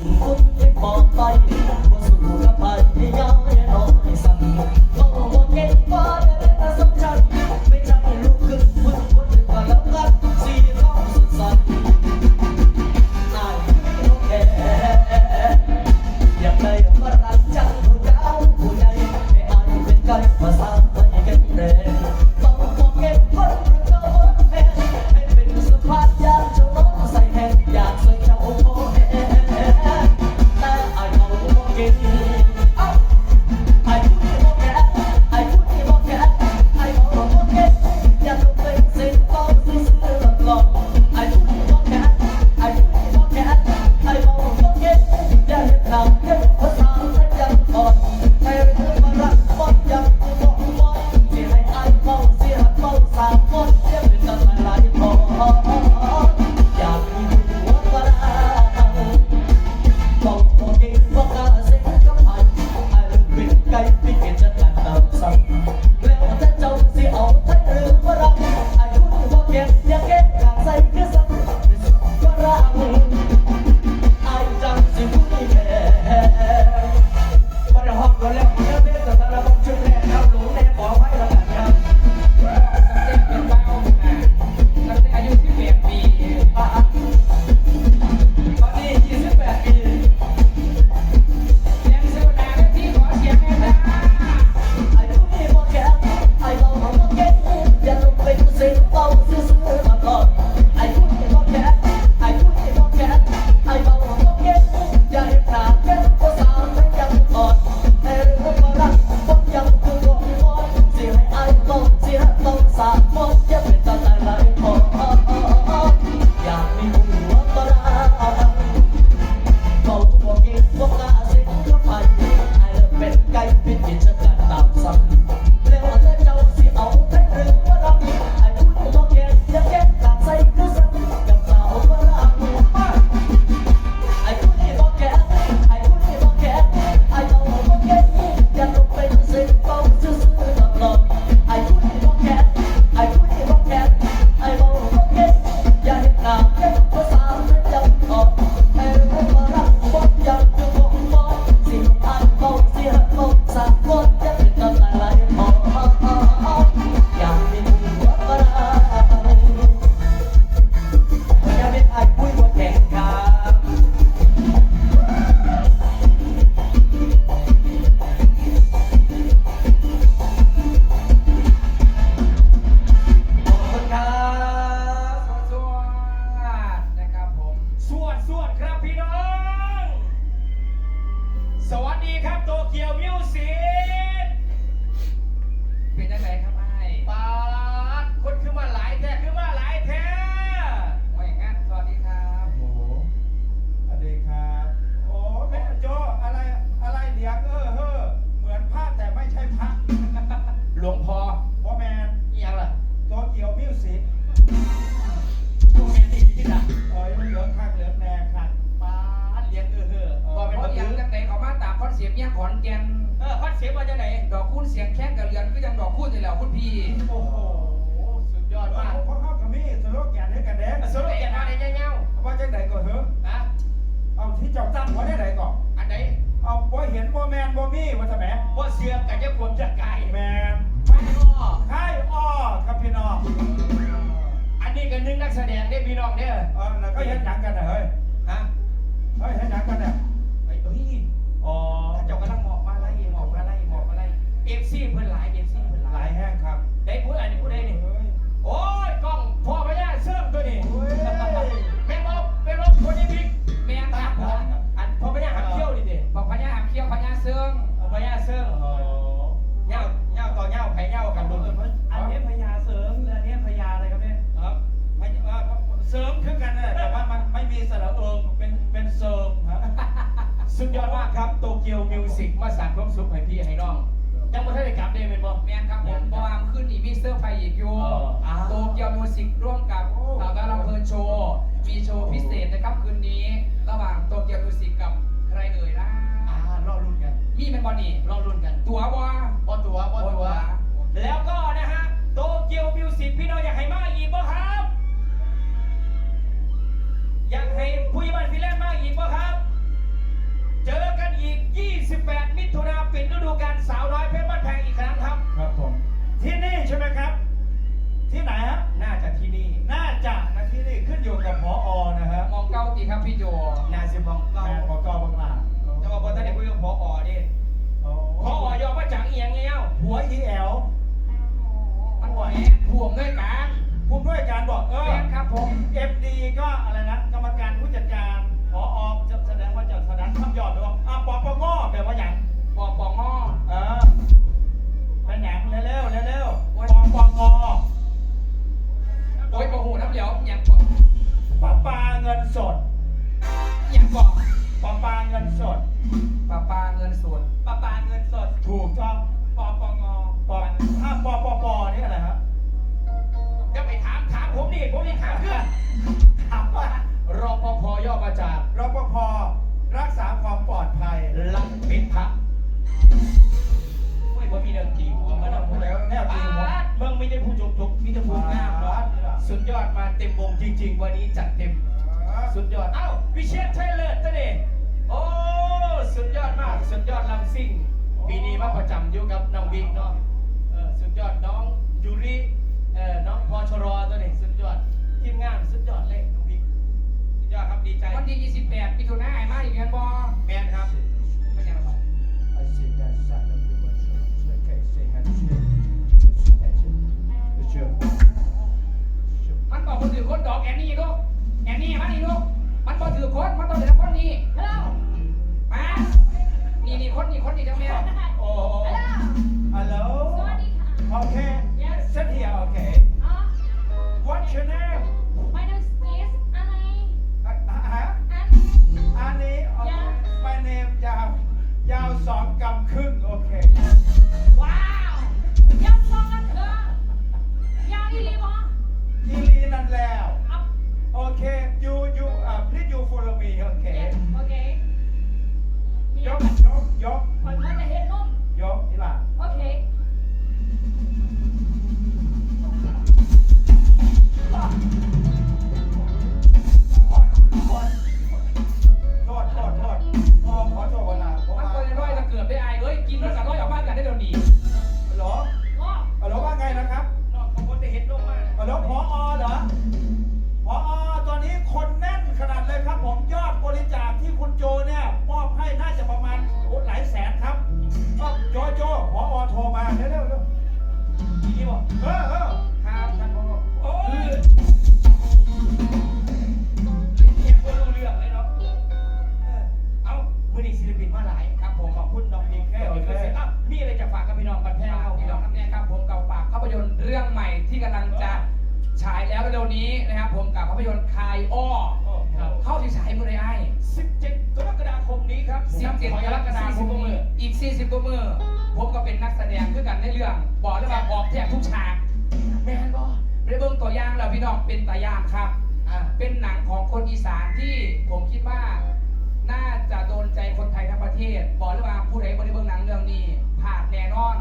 คุณไม่ปลอดภัย stop. เลี้ยงเออเฮ้อบอเป็นคอเลี้ยงจันไหนเขามาตามคอนเสียงเนี่ยขอนแก่นเออคอนเสียงมาจากไหนดอกคูณเสียงแข้งกับเรือนก็ยังดอกคูณอยู่แล้วคุณพี่โอ้โหสุดยอดมากเขาเข้ากับมี่สโลแกนให้กันแดงสโลแกนอะไรเงี้ยๆว่าจังไหนก่อนเฮ้อนะเอาที่เจ้าจั้งไว้ได้ไหนก่อนอันไหนเอาว่าเห็นบ่แมนบ่มี่ว่าจะแหมบ่เสียกกับยังผมจะไก่แมนไม่อ้อใช่อ้อครับพี่น้องอันนี้ก็นึ่งนักแสดงเนี่ยพี่น้องเนี่ยเออก็ยังจังกันนะเฮ้ย Ay, 难干呢 สุดยอดมากครับโตเกียวมิวสิกมาสานความสุขให้พี่ให้น้องยังไม่ทันได้กลับเด้เป็นบ่แมนครับผมเพระวาาขึ้นอีมิสเตอร์ไฟอีกอยู่โตเกียวมิวสิกร่วมกับสาวกาวลำเพลินโชว์ มีโชว์พิเศษนะครับคืนนี้ ระหว่างโตเกียวมิวสิกกับใครเอ่ยล่ะรอรุ่นกันมีเป็นบอลนี่รอรุ่นกัน ตัวว่าบอลตัวบอลตัว แล้วก็นะฮะโตเกียวมิวสิกพี่น้องอยากให้มาอีกบ่ครับ อยากให้ผู้ยบันฟิเลนมาอีกบ่ครับ ถุนาปิดฤดูกาลสาวน้อยเพชรบ้านแพงอีกครั้งครับ ครับผม ที่นี่ใช่ไหมครับ ที่ไหนครับน่าจะที่นี่ น่าจะนะที่นี่ขึ้นอยู่กับพออนะฮะมองเก้าตีครับพี่โจนาซิมองเก้าม่พอก้าบางลาแต่ว่าตอนนี้คุยกับพออดิพออยอมว่าจังเอียงเงี้ยหัวอีแอลมันหัวแอนห่วงด้วยกันพูดด้วยการบอกเออครับผมเอฟดีก็อะไรนะ กรรมการผู้จัดการ พออจะแสดงว่าจะแสดงคำยอดหรือว่าอปะปปงแปลว่าอย่าง ปอปองอเออเป็นอย่างเร็วๆเร็วโอ้ยๆปปงโอ้ยปะหูน้ำเหลียวอย่างปอปปาเงินสดอย่างปอปปาเงินสดปลาปลาเงินสดปลาปลาเงินสด ถูกต้องปปงปถ้าปปปนี่อะไรฮะจะไปถามถามผมดิผมนี่ถามเพื่อนถามว่ารปภย่อมาจากรปภรักษาความปลอดภัยรักมิตรพระ โอ้ยผมมีเรื่องจริงผมมาแล้วแล้วแนวจริงผมเมืองมีแต่ผู้จุกจุกมีแต่ผู้งามเนาะสุดยอดมาเต็มวงจริง ๆ วันนี้จัดเต็ม สุดยอด เอ้าวิเชียรชัยเลิศตะเดโอ้ สุดยอดมาก สุดยอดลำซิ่ง ปีนี้มาประจำอยู่กับน้องบิ๊กเนาะเออสุดยอดน้องยูริเอ่อน้องพอชรอตัวนี้สุดยอดทีมงานสุดยอดเลยน้องบิ๊กสุดยอดครับดีใจวันที่ 28มิถุนายนมาอีกแล้วบอแมนครับ มันบอกคนถือคนดอกแอนนี่ลูกแอนนี่มันนี่ลูกมันบอกถือคนมันต้องถือคนนี่ฮัลโหลมานี่นี่คนนี่คนนี่จังแม่ Oh, oh, oh. hello สวัสดีค่ะ okay sit เออเออครับท่านพ่อโอ้ยเรียกว่ารู้เรื่องเลยเนาะเออเอามือนี่ศิลปินมาหลายครับผมขอบคุณน้องบิ๊กแค่โอเคอะมีอะไรจะฝากกับพี่น้องบันแพงพี่เอาน้องน้ำเนี่ยครับผมกับฝากภาพยนตร์เรื่องใหม่ที่กำลังจะฉายแล้วเร็วๆนี้นะครับผมกับภาพยนตร์คายอ้อครับเข้าที่ฉายมือในไอ้17 กรกฎาคมนี้ครับ17กรกฎาคมนี้อีก 40กว่ามือผมก็เป็นนักแสดงคือกันในเรื่องบอกได้ว่าออกแทบทุกฉากแมนบ่ได้เบิ่งตัวอย่างแล้วพี่น้องเป็นตายางครับเป็นหนังของคนอีสานที่ผมคิดว่า น่าจะโดนใจคนไทยทั้งประเทศ บอกเลยว่าผู้ใดบ่ได้เบิ่งหนังเรื่องนี้ผ่านแน่นอน